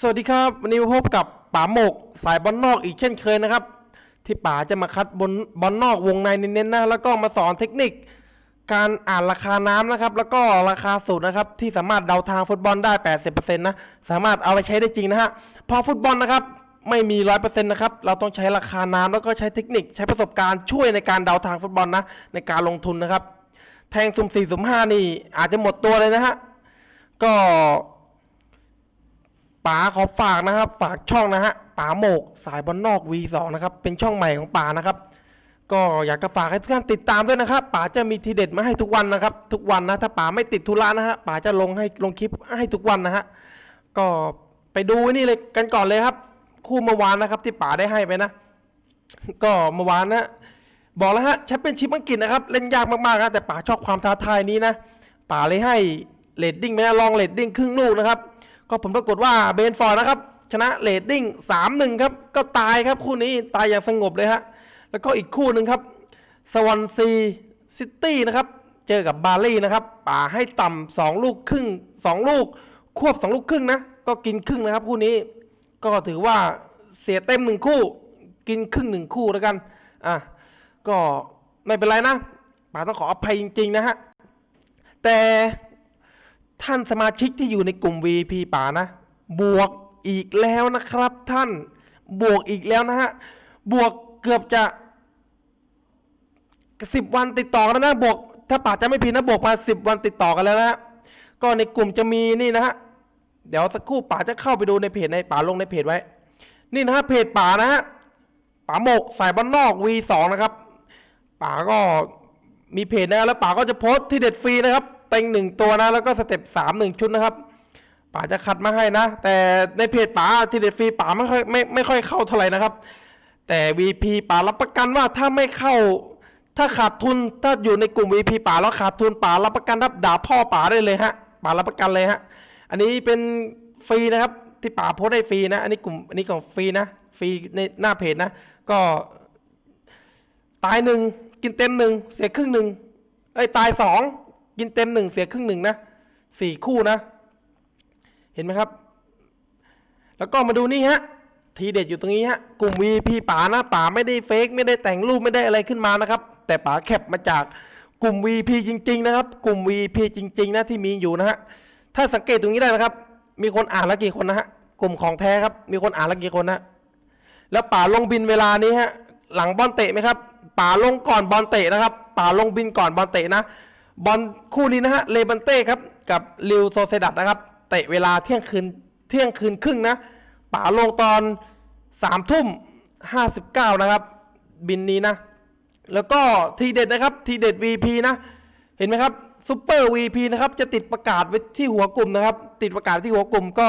สวัสดีครับวันนี้มาพบกับป๋าหมกสายบอลนอกอีกเช่นเคยนะครับ ที่ป๋าจะมาคัดบนบอลนอกวงในเน้นๆนะแล้วก็มาสอนเทคนิค การอ่านราคาน้ำนะครับ แล้วก็ราคาสูตรนะครับที่สามารถเดาทางฟุตบอลได้ 80%นะสามารถเอาไปใช้ได้จริงนะฮะพอฟุตบอลนะครับไม่มี 100%นะครับเราต้องใช้ราคาน้ำแล้วก็ใช้เทคนิค ใช้ประสบการณ์ช่วยในการเดาทางฟุตบอลนะในการลงทุนนะครับ แทงสุ่มสี่สุ่มห้านี่อาจจะหมดตัวเลยนะฮะก็ ป๋าขอฝากนะครับ ฝากช่องนะฮะป๋าโมกสายบอลนอก V2 นะครับ เป็นช่องใหม่ของป๋านะครับ ก็อยากจะฝากให้ทุกท่านติดตามด้วยนะครับป๋าจะมีทีเด็ดมาให้ทุกวันนะครับ ทุกวันนะ ถ้าป๋าไม่ติดธุระนะฮะป๋าจะลงให้ลงคลิปให้ทุกวันนะฮะก็ไปดูนี่เลยกันก่อนเลยครับ คู่เมื่อวานนะครับ ที่ป๋าได้ให้ไปนะ ก็เมื่อวานนะบอกแล้วฮะแชมเปี้ยนชิพอังกฤษนะครับเล่นยากมากๆนะแต่ป๋าชอบความท้าทายนี้นะป๋าเลยให้เรดดิ้งไปนะลองเรดดิ้งครึ่งลูกนะครับ ก็ผลปรากฏว่าเบนฟอร์ดนะครับ ชนะเรดดิ้งสามหนึ่งครับ ก็ตายครับคู่นี้ตายอย่างสงบเลยฮะ แล้วก็อีกคู่หนึ่งครับสวอนซีซิตี้นะครับ เจอกับบาร์ลี่นะครับ ป่าให้ต่ำสองลูกครึ่งสองลูก ควบสองลูกครึ่งนะ ก็กินครึ่งนะครับคู่นี้ ก็ถือว่าเสียเต็มหนึ่งคู่ กินครึ่งหนึ่งคู่แล้วกัน อะ ก็ไม่เป็นไรนะป๋าต้องขออภัยจริง ๆ นะฮะ แต่ ท่านสมาชิกที่อยู่ในกลุ่ม VP ป๋านะ บวกอีกแล้วนะครับ ท่านบวกอีกแล้วนะฮะบวกเกือบจะสิบวันติดต่อกันแล้วนะบวก ถ้าป๋าจะไม่ผิดนะบวกมาสิบวันติดต่อกันแล้วนะฮะก็ในกลุ่มจะมีนี่นะฮะเดี๋ยวสักครู่ป๋าจะเข้าไปดูในเพจในป๋าลงในเพจไว้ นี่นะฮะเพจป๋านะฮะป๋าหมกสายบ้านนอก V2 นะครับป๋าก็มีเพจนะแล้วป๋าก็จะโพสต์ที่เด็ดฟรีนะครับ เต็งหนึ่งตัวนะ แล้วก็สเต็ปสามหนึ่งชุดนะครับป๋าจะคัดมาให้นะ แต่ในเพจป๋าที่เด็ดฟรีป๋าไม่ค่อยไม่ไม่ค่อยเข้าเท่าไหร่นะครับ แต่ VP ป๋ารับประกันว่าถ้าไม่เข้า ถ้าขาดทุนถ้าอยู่ในกลุ่ม VP ป๋าแล้วขาดทุนป๋ารับประกันรับด่าพ่อป๋าได้เลยฮะป๋ารับประกันเลยฮะอันนี้เป็นฟรีนะครับ ที่ป๋าโพสได้ฟรีนะ อันนี้กลุ่มอันนี้ของฟรีนะฟรีในหน้าเพจนะ ก็ตายหนึ่งกินเต็มหนึ่งเสียครึ่งหนึ่งเอ้ตายสอง กินเต็มหนึ่งเสียครึ่งหนึ่งนะสี่คู่นะ เห็นไหมครับ แล้วก็มาดูนี่ฮะ ทีเด็ดอยู่ตรงนี้ฮะ กลุ่ม VP ป๋านะป๋าไม่ได้เฟกไม่ได้แต่งรูปไม่ได้อะไรขึ้นมานะครับ แต่ป๋าแคปมาจากกลุ่ม VP จริง ๆ นะครับ กลุ่ม VP จริง ๆ นะที่มีอยู่นะฮะ ถ้าสังเกตตรงนี้ได้นะครับ มีคนอ่านล้วกี่คนนะฮะ กลุ่มของแท้ครับ มีคนอ่านล้วกี่คนนะ แล้วป่าลงบินเวลานี้ฮะ หลังบอลเตะไหมครับป่าลงก่อนบอลเตะนะครับป่าลงบินก่อนบอลเตะนะ บอลคู่นี้นะฮะเลบันเต้ครับกับลิวโซเซดัตนะครับเตะเวลาเที่ยงคืนเที่ยงคืนครึ่งนะป่าลงตอนสามทุ่มห้าสิบเก้านะครับ บินนี้นะ แล้วก็ทีเด็ดนะครับทีเด็ด VP นะ เห็นไหมครับซูเปอร์ VP นะครับจะติดประกาศไว้ที่หัวกลุ่มนะครับ ติดประกาศที่หัวกลุ่มก็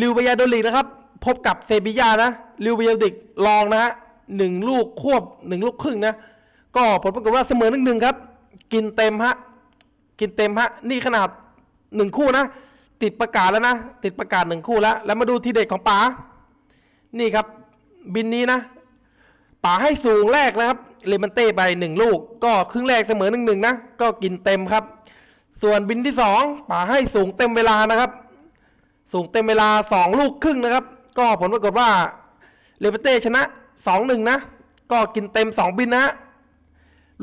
ลิวบยาโดลิกนะครับ พบกับเซบียานะลิวบยาโดลิกลองนะฮะหนึ่งลูกควบหนึ่งลูกครึ่งนะ ก็ผลปรากฏว่าเสมอหนึ่งหนึ่งครับ กินเต็มฮะ กินเต็มฮะ นี่ขนาดหนึ่งคู่นะ ติดประกาศแล้วนะ ติดประกาศหนึ่งคู่แล้ว แล้วมาดูทีเด็ดของป๋า นี่ครับ บินนี้นะ ป๋าให้สูงแรกนะครับ เลมันเต้ไปหนึ่งลูก ก็ครึ่งแรกเสมอหนึ่งหนึ่งนะ ก็กินเต็มครับ ส่วนบินที่สองป๋าให้สูงเต็มเวลานะครับ สูงเต็มเวลาสองลูกครึ่งนะครับ ก็ผลปรากฏว่าเลมันเต้ชนะสองหนึ่งนะ ก็กินเต็มสองบินนะฮะ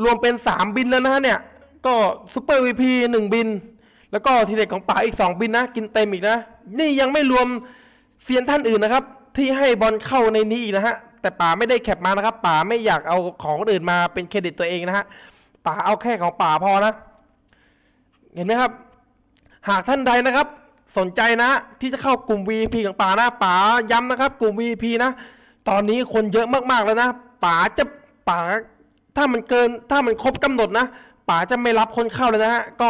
รวมเป็นสามบินแล้วนะฮะเนี่ย ก็ซูเปอร์วีพีหนึ่งบิน แล้วก็ทีเด็ดของป๋าอีกสองบินนะ กินเต็มอีกนะ นี่ยังไม่รวมเซียนท่านอื่นนะครับ ที่ให้บอลเข้าในนี้อีกนะฮะ แต่ป๋าไม่ได้แคปมานะครับป๋าไม่อยากเอาของอื่นมาเป็นเครดิตตัวเองนะฮะป๋าเอาแค่ของป๋าพอนะ เห็นไหมครับ หากท่านใดนะครับ สนใจนะ ที่จะเข้ากลุ่ม VP ของป๋านะป๋าย้ำนะครับ กลุ่ม VP นะ ตอนนี้คนเยอะมากๆแล้วนะป๋าจะป๋า ถ้ามันเกินถ้ามันครบกำหนดนะป๋าจะไม่รับคนเข้าเลยนะฮะก็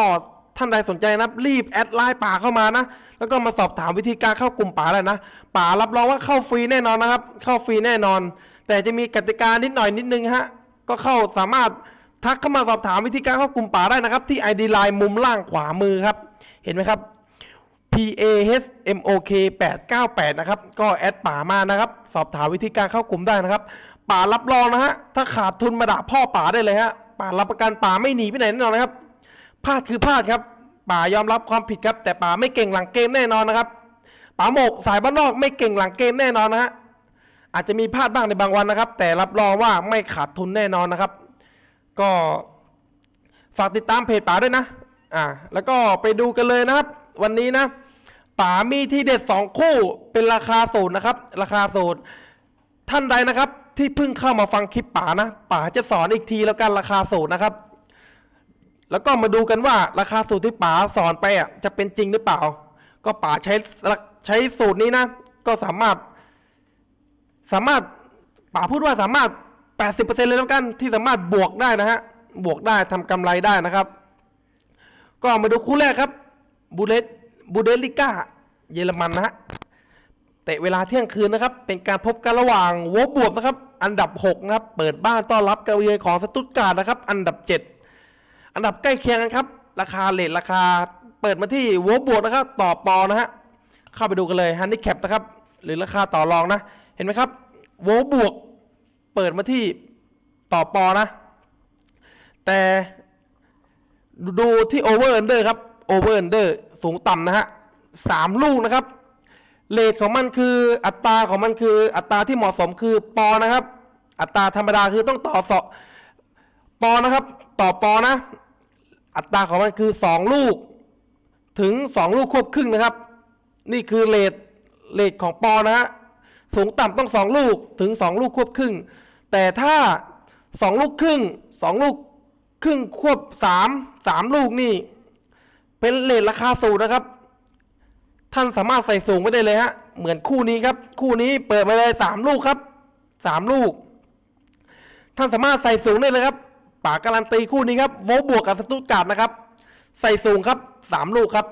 ท่านใดสนใจนะรีบแอดไลน์ป๋าเข้ามานะ แล้วก็มาสอบถามวิธีการเข้ากลุ่มป๋าเลยนะป๋ารับรองว่าเข้าฟรีแน่นอนนะครับ เข้าฟรีแน่นอน แต่จะมีกติกานิดหน่อยนิดนึงฮะก็เข้าสามารถทักเข้ามาสอบถามวิธีการเข้ากลุ่มป๋าได้นะครับ ที่ ID Line มุมล่างขวามือครับ เห็นไหมครับ P A H M O K 898นะครับ ก็แอดป่ามานะครับ สอบถามวิธีการเข้ากลุ่มได้นะครับ ป่ารับรองนะฮะ ถ้าขาดทุนมาด่าพ่อป่าได้เลยฮะ ป่ารับประกันป่าไม่หนีไปไหนแน่นอนนะครับ พลาดคือพลาดครับ ป่ายอมรับความผิดครับ แต่ป่าไม่เก่งหลังเกมแน่นอนนะครับป๋าหมกสายบ้านนอกไม่เก่งหลังเกมแน่นอนนะฮะ อาจจะมีพลาดบ้างในบางวันนะครับ แต่รับรองว่าไม่ขาดทุนแน่นอนนะครับ ก็ฝากติดตามเพจป๋าด้วยนะ อ่า แล้วก็ไปดูกันเลยนะครับ วันนี้นะป๋ามีที่เด็ดสองคู่เป็นราคาสูตรนะครับ ราคาสูตรท่านใดนะครับ ที่เพิ่งเข้ามาฟังคลิปป๋านะป๋าจะสอนอีกทีแล้วกันราคาสูตรนะครับ แล้วก็มาดูกันว่าราคาสูตรที่ป๋าสอนไปอะจะเป็นจริงหรือเปล่า ก็ป๋าใช้ใช้สูตรนี้นะ ก็สามารถ สามารถป๋าพูดว่าสามารถ 80%เลยแล้วกันที่สามารถบวกได้นะฮะบวกได้ทำกำไรได้นะครับ ก็มาดูคู่แรกครับบูเดสบูเดลิก้าเยอรมันนะฮะ เตะเวลาเที่ยงคืนนะครับ เป็นการพบกันระหว่างวบบวบนะครับ อันดับ 6 นะครับ เปิดบ้านต้อนรับการเยือนของสตุตการ์ดนะครับ อันดับ 7 อันดับใกล้เคียงกันครับ ราคาเลทราคาเปิดมาที่วบบวกนะครับ ต่อปอนะฮะ เข้าไปดูกันเลยฮันนี่แคปนะครับ หรือราคาต่อรองนะ เห็นไหมครับวบบวก เปิดมาที่ต่อปอนะ แต่ดูที่โอเวอร์ n นเดอร์ครับโอเวอร์ n นเดอร์สูงต่ำนะฮะสามลูกนะครับ เลทของมันคืออัตราของมันคืออัตราที่เหมาะสมคือปอนะครับ อัตราธรรมดาคือต้องต่อสอปอนะครับ ต่อปอนะ อัตราของมันคือสองลูก ถึงสองลูกควบครึ่งนะครับ นี่คือเลทเลทของปอนะฮะสูงต่ำต้องสองลูกถึงสองลูกควบครึ่ง แต่ถ้าสองลูกครึ่งสองลูกครึ่งควบสามสามลูกนี่ เป็นเลทราคาสูงนะครับ ท่านสามารถใส่สูงไว้ได้เลยฮะ เหมือนคู่นี้ครับ คู่นี้เปิดมาเลยสามลูกครับสามลูก ท่านสามารถใส่สูงได้เลยครับป่าการันตีคู่นี้ครับโวบวกกับสตุตการ์ดนะครับ ใส่สูงครับสามลูกครับ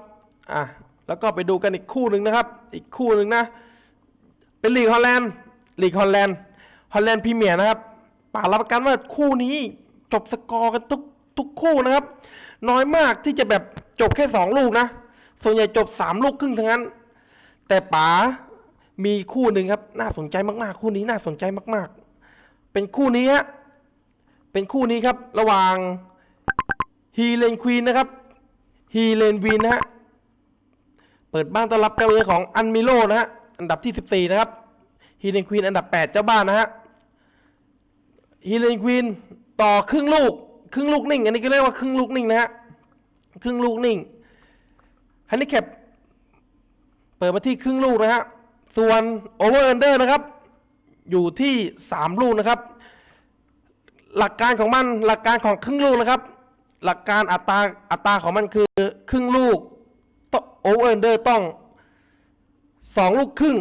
อะแล้วก็ไปดูกันอีกคู่หนึ่งนะครับ อีกคู่หนึ่งนะ เป็นลีกฮอลแลนด์ลีกฮอลแลนด์ฮอลแลนด์พรีเมียร์นะครับป่ารับประกันว่าคู่นี้จบสกอร์กันทุกทุกคู่นะครับ น้อยมากที่จะแบบจบแค่สองลูกนะ ส่วนใหญ่จบสามลูกครึ่งทั้งนั้น แต่ป๋ามีคู่หนึ่งครับ น่าสนใจมากๆ คู่นี้น่าสนใจมาก ๆ เป็นคู่นี้ฮะเป็นคู่นี้ครับ ระหว่างฮีเลนควีนนะครับฮีเลนวีนนะฮะเปิดบ้านต้อนรับการเยือของอันมิโลนะฮะอันดับที่ 14 นะครับฮีเลนควีนอันดับ 8 เจ้าบ้านนะฮะฮีเลนควีนต่อครึ่งลูก ครึ่งลูกนิ่ง อันนี้ก็เรียกว่าครึ่งลูกนิ่งนะฮะครึ่งลูกนิ่ง ฮันนี่แคปเปิดมาที่ครึ่งลูกนะฮะส่วนโอเวอร์ n อนเดอร์นะครับ อยู่ที่ 3 ลูกนะครับ หลักการของมันหลักการของครึ่งลูกนะครับ หลักการอัตราอัตราของมันคือครึ่งลูกโอเวอร์ n อนเดอร์ต้อง 2 ลูกครึ่ง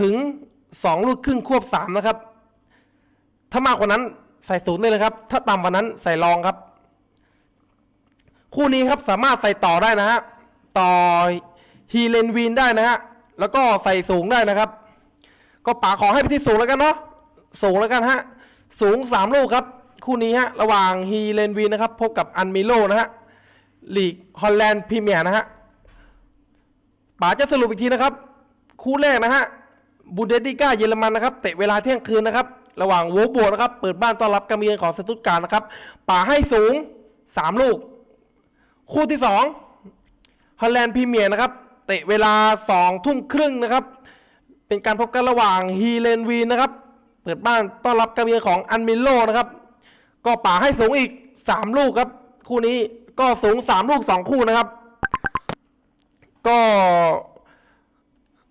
ถึง 2 ลูกครึ่งควบ 3 นะครับ ถ้ามากกว่านั้นใส่ศูนย์ได้เลยครับ ถ้าต่ำกว่านั้นใส่รองครับ คู่นี้ครับสามารถใส่ต่อได้นะฮะ ต่อฮีเลนวีนได้นะฮะ แล้วก็ใส่สูงได้นะครับ ก็ป๋าขอให้ไปที่สูงแล้วกันเนาะ สูงแล้วกันฮะ สูงสามลูกครับ คู่นี้ฮะ ระหว่างฮีเลนวีนนะครับ พบกับอันมิโลนะฮะ ลีกฮอลแลนด์พรีเมียร์นะฮะป๋าจะสรุปอีกทีนะครับ คู่แรกนะฮะ บูเดติก้าเยอรมันนะครับ เตะเวลาเที่ยงคืนนะครับ ระหว่างโวบวนะครับ เปิดบ้านต้อนรับการเยือนของสตุตการ์ดนะครับ ป๋าให้สูงสามลูก คู่ที่สอง ฮอลแลนด์พรีเมียร์นะครับ เตะเวลาสองทุ่มครึ่งนะครับ เป็นการพบกันระหว่างฮีเลนวีนนะครับ เปิดบ้านต้อนรับการเยือนของอันมิโลนะครับ ก็ป่าให้สูงอีกสามลูกครับ คู่นี้ก็สูงสามลูกสองคู่นะครับ ก็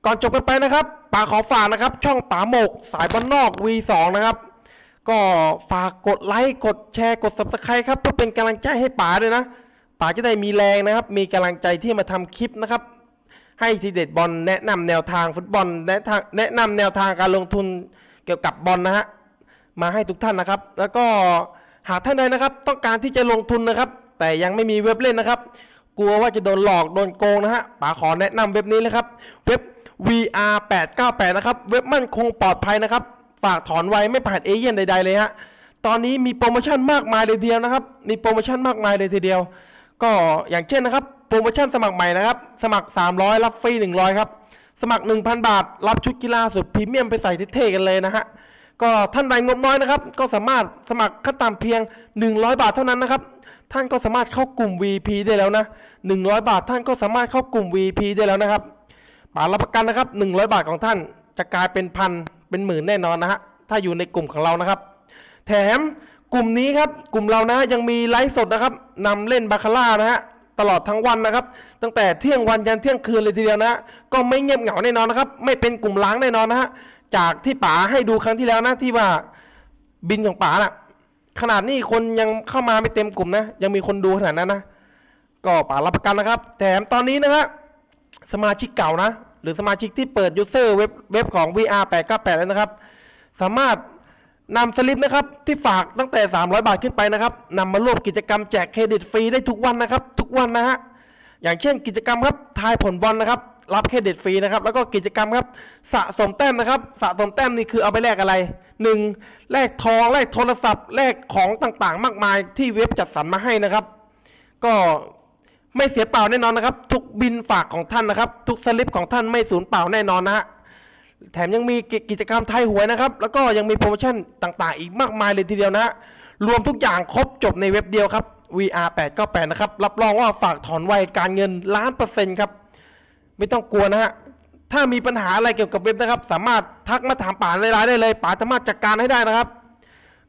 ก่อนจบกันไปนะครับป๋าขอฝากนะครับ ช่องป๋าหมกสายบ้านนอก V2 นะครับ ก็ฝากกดไลค์กดแชร์กด subscribe ครับเพื่อเป็นกำลังใจให้ป๋าด้วยนะ ป๋าจะได้มีแรงนะครับ มีกำลังใจที่มาทำคลิปนะครับ ให้ทีเด็ดบอลแนะนำแนวทางฟุตบอลแนะทางแนะนำแนวทางการลงทุนเกี่ยวกับบอลนะฮะมาให้ทุกท่านนะครับ แล้วก็หากท่านใดนะครับ ต้องการที่จะลงทุนนะครับ แต่ยังไม่มีเว็บเล่นนะครับ กลัวว่าจะโดนหลอกโดนโกงนะฮะป๋าขอแนะนำเว็บนี้เลยครับ เว็บ VR 898นะครับ เว็บมั่นคงปลอดภัยนะครับ ฝากถอนไวไม่ผ่านเอเย่นใดๆเลยฮะตอนนี้มีโปรโมชั่นมากมายเลยทีเดียวนะครับ มีโปรโมชั่นมากมายเลยทีเดียว ก็อย่างเช่นนะครับโปรโมชั่นสมัครใหม่นะครับ สมัคร 300 รับฟรี100 ครับ สมัคร 1,000 บาท รับชุดกีฬาสุดพรีเมียมไปใส่เท่ๆกันเลยนะฮะก็ท่านใดงบน้อยนะครับ ก็สามารถสมัครขั้นต่ำเพียง 100 บาทเท่านั้นนะครับ ท่านก็สามารถเข้ากลุ่ม VP ได้แล้วนะ100 บาทท่านก็สามารถเข้ากลุ่ม VP ได้แล้วนะครับป๋ารับประกันนะครับหนึ่งร้อยบาทของท่านจะกลายเป็นพันเป็นหมื่นแน่นอนนะฮะถ้าอยู่ในกลุ่มของเรานะครับ แถม กลุ่มนี้ครับ กลุ่มเรานะยังมีไลฟ์สดนะครับนำเล่นบาคาร่านะฮะตลอดทั้งวันนะครับ ตั้งแต่เที่ยงวันยันเที่ยงคืนเลยทีเดียวนะก็ไม่เงียบเหงาแน่นอนนะครับ ไม่เป็นกลุ่มล้างแน่นอนนะฮะจากที่ป๋าให้ดูครั้งที่แล้วนะที่ว่าบินของป๋าน่ะ ขนาดนี้คนยังเข้ามาไม่เต็มกลุ่มนะ ยังมีคนดูขนาดนั้นนะก็ป๋ารับประกันนะครับ แถมตอนนี้นะฮะสมาชิกเก่านะ หรือสมาชิกที่เปิดยูเซอร์เว็บเว็บของ VR 898แล้วนะครับ สามารถ นำสลิปนะครับที่ฝากตั้งแต่ 300 บาทขึ้นไปนะครับนำมาร่วมกิจกรรมแจกเครดิตฟรีได้ทุกวันนะครับ ทุกวันนะฮะอย่างเช่นกิจกรรมครับทายผลบอลนะครับ รับเครดิตฟรีนะครับ แล้วก็กิจกรรมครับสะสมแต้มนะครับ สะสมแต้มนี่คือเอาไปแลกอะไรหนึ่งแลกทองแลกโทรศัพท์แลกของต่างๆ มากมายที่เว็บจัดสรรมาให้นะครับ ก็ไม่เสียเปล่าแน่นอนนะครับ ทุกบินฝากของท่านนะครับ ทุกสลิปของท่านไม่สูญเปล่าแน่นอนนะฮะ แถมยังมีกิจกรรมไทยหวยนะครับ แล้วก็ยังมีโปรโมชั่นต่างๆ อีกมากมายเลยทีเดียวนะฮะรวมทุกอย่างครบจบในเว็บเดียวครับ VR 898นะครับ รับรองว่าฝากถอนไวการเงินล้านเปอร์เซ็นต์ครับ ไม่ต้องกลัวนะฮะ ถ้ามีปัญหาอะไรเกี่ยวกับเว็บนะครับ สามารถทักมาถามป่าในไลน์ได้เลย ป่าสามารถจัดการให้ได้นะครับ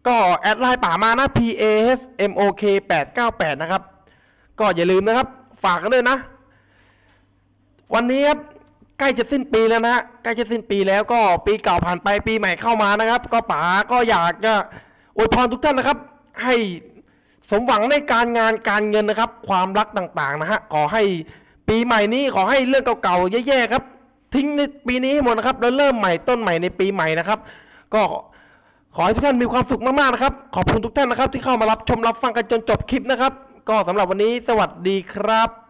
ก็แอดไลน์ป่ามานะ P A S M O K 898นะครับ ก็อย่าลืมนะครับ ฝากกันด้วยนะ วันนี้ครับ ใกล้จะสิ้นปีแล้วนะฮะใกล้จะสิ้นปีแล้วก็ปีเก่าผ่านไปปีใหม่เข้ามานะครับ ก็ป๋าก็อยากจะอวยพรทุกท่านนะครับ ให้สมหวังในการงานการเงินนะครับ ความรักต่างๆนะฮะขอให้ปีใหม่นี้ขอให้เรื่องเก่าๆแย่ๆครับ ทิ้งในปีนี้ให้หมดนะครับ แล้วเริ่มใหม่ต้นใหม่ในปีใหม่นะครับ ก็ขอให้ทุกท่านมีความสุขมากๆนะครับ ขอบคุณทุกท่านนะครับ ที่เข้ามารับชมรับฟังกันจนจบคลิปนะครับ ก็สำหรับวันนี้สวัสดีครับ